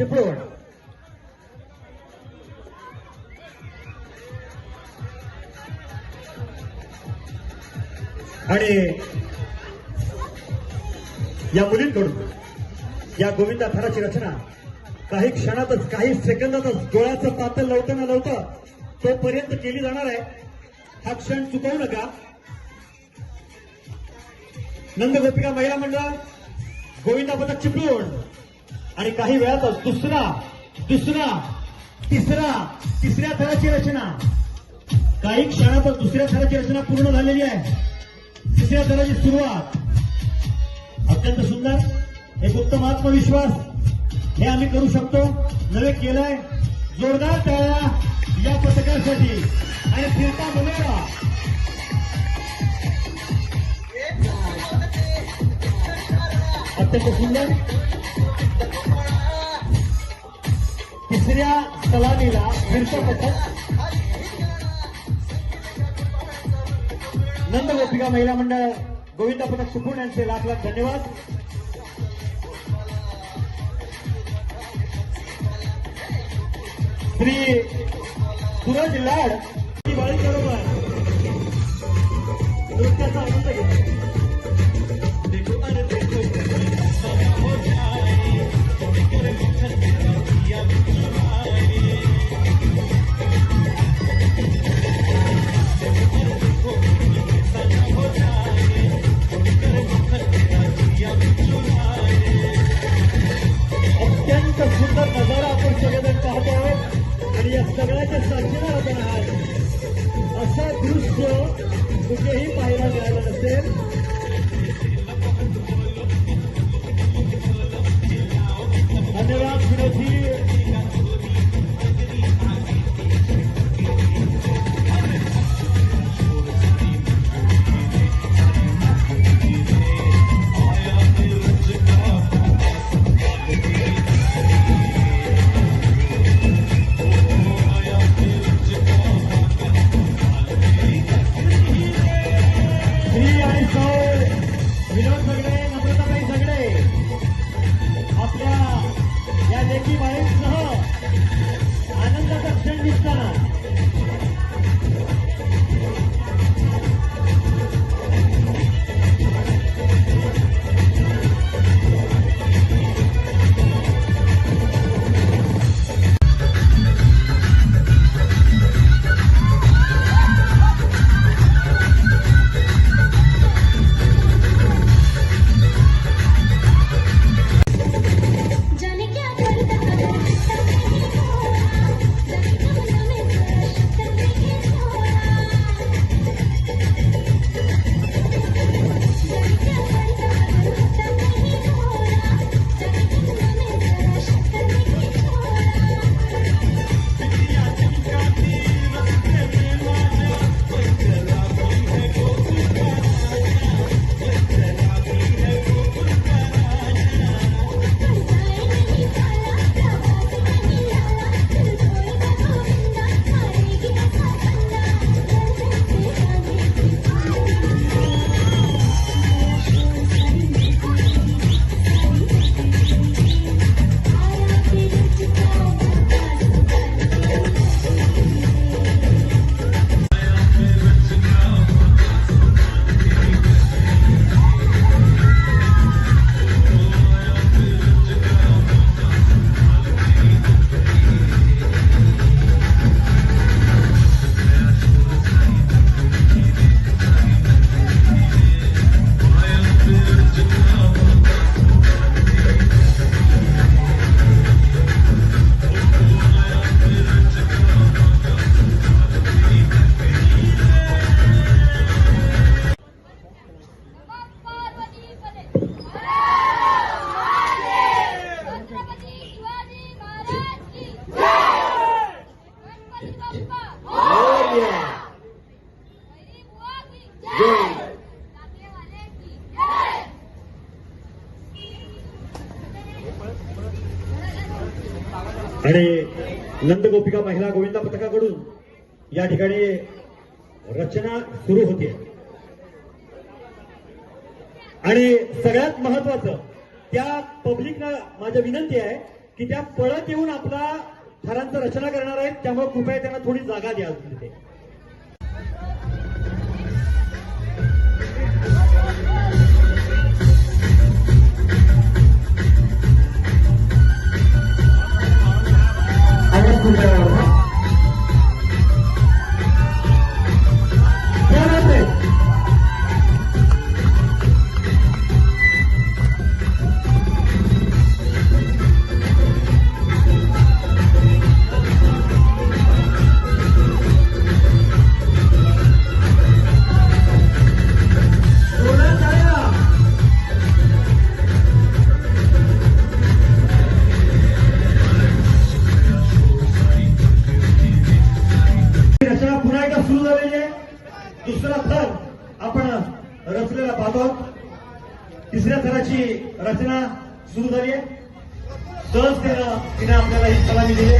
चिपळूण आणि या मुलींकडून या गोविंदा थराची रचना काही क्षणातच काही सेकंदातच डोळ्याचं पातळ लवतं ना लवतं तोपर्यंत केली जाणार आहे. हा क्षण चुकवू नका. नंद गोपिका महिला मंडळ गोविंदा पथक चिपळूण. आणि काही वेळातच दुसरा दुसरा तिसरा तिसऱ्या थराची रचना. काही क्षणातच दुसऱ्या थराची रचना पूर्ण झालेली आहे. तिसऱ्या थराची सुरुवात. अत्यंत सुंदर. एक उत्तम आत्मविश्वास. हे आम्ही करू शकतो. नवे केलंय. जोरदार टाळ्या या पथकासाठी. आणि फिरता बघा अत्यंत सुंदर. तिसऱ्या सलामीला फिरतं पथक नंद गोपिका महिला मंडळ गोविंदा पथक सुपूर्ण यांचे लाख लाख धन्यवाद. श्री सूरज लाड दिवाळी बरोबर. नृत्याचा आनंद घेतला. आणि साक्षीला आपण आहात असं दृश्य कुठेही पाहायला मिळालं नसेल. धन्यवाद विनोदी जय. आणि नंद गोपिका महिला गोविंदा पथकाकडून या ठिकाणी रचना सुरू होते आणि सगळ्यात महत्वाचं त्या पब्लिकला माझ्या विनंती आहे की त्या पळत येऊन आपला थरांचं रचना करणार आहेत त्यामुळे कृपया त्यांना थोडी जागा द्या तिथे दुसरा थर आपण रचलेला पाहतो. तिसऱ्या थराची रचना सुरू झाली आहे. सहजतेनं तिने आपल्याला ही सलामी दिली